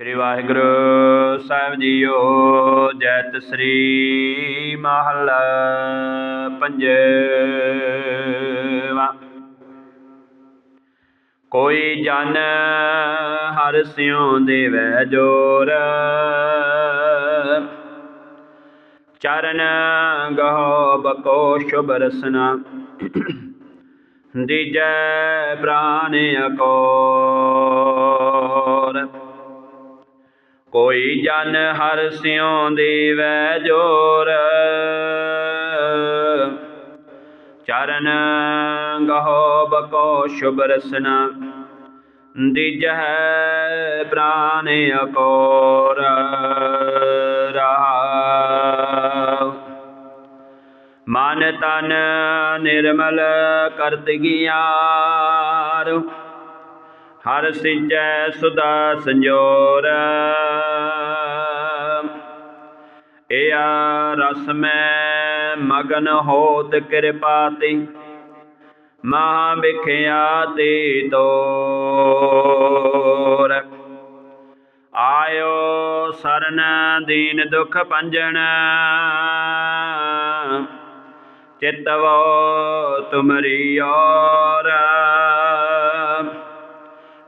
ਸ੍ਰੀ ਵਾਹਿਗੁਰੂ ਸਾਹਿਬ JIO ਜੈਤ ਸ੍ਰੀ ਮਹਲਾ ਪੰਜਵਾ ਕੋਈ ਜਨ ਹਰ ਸਿਉ ਦੇਵੈ ਜੋਰ। ਚਰਨ ਗਹੋ ਬਕੋ ਸ਼ੁਭ ਰਸਨਾ। ਦੀਜੈ ਪ੍ਰਾਨ ਅਕੋਰ। ਕੋਈ ਜਨ ਹਰ ਸਿਉ ਦੇਵੈ ਜੋਰ। ਚਰਨ ਗਹੋ ਬਕੋ ਸ਼ੁਭ ਰਸਨਾ, ਦੀਜਹਿ ਪ੍ਰਾਨ ਅਕੋਰ ਰਹਾਉ ਮਨ ਤਨ ਨਿਰਮਲ ਕਰਤ ਗਿਆਰ, ਹਰ ਸਿੰਚੈ ਸੁਦਾ ਸੰਜੋਰ। ਰਸ ਮੈਂ ਮਗਨ ਹੋਤ ਕਿਰਪਾ ਤੇ ਮਹਾ ਵਿਖਿਆ ਤੇ ਤੋਰ। ਆਇਓ ਸਰਨ ਦੀਨ ਦੁਖ ਭੰਜਨ ਚਿਤਵੋ ਤੁਮਰੀ ਔਰ।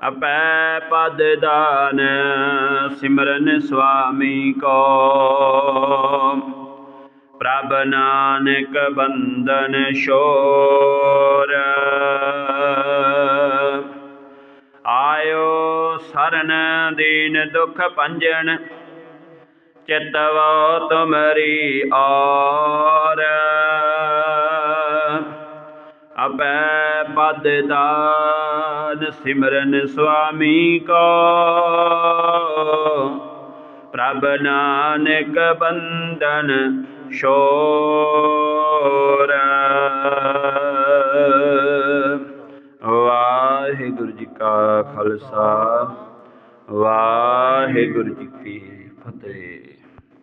ਅਪੈ ਪਦ ਦਾਨ ਸਿਮਰਨ ਸੁਆਮੀ ਕੋ। ਪ੍ਰਭ ਨਾਨਕ ਬੰਧਨ ਸ਼ੋਰ ਆਇਓ ਸਰਨ ਦੀਨ ਦੁਖ ਭੰਜਨ ਚਿਤਵੋ ਤੁਮਰੀ ਔਰ। ਅਪੈ ਪਦ ਦਾਨ ਸਿਮਰਨ ਸੁਆਮੀ ਕੋ। ਪ੍ਰਭ ਨਾਨਕ ਬੰਦਨ ਸ਼ੋਰ ਵਾਹਿਗੁਰੂ ਜੀ ਕਾ ਖਾਲਸਾ ਵਾਹਿਗੁਰੂ ਜੀ ਕੀ ਫਤਿਹ।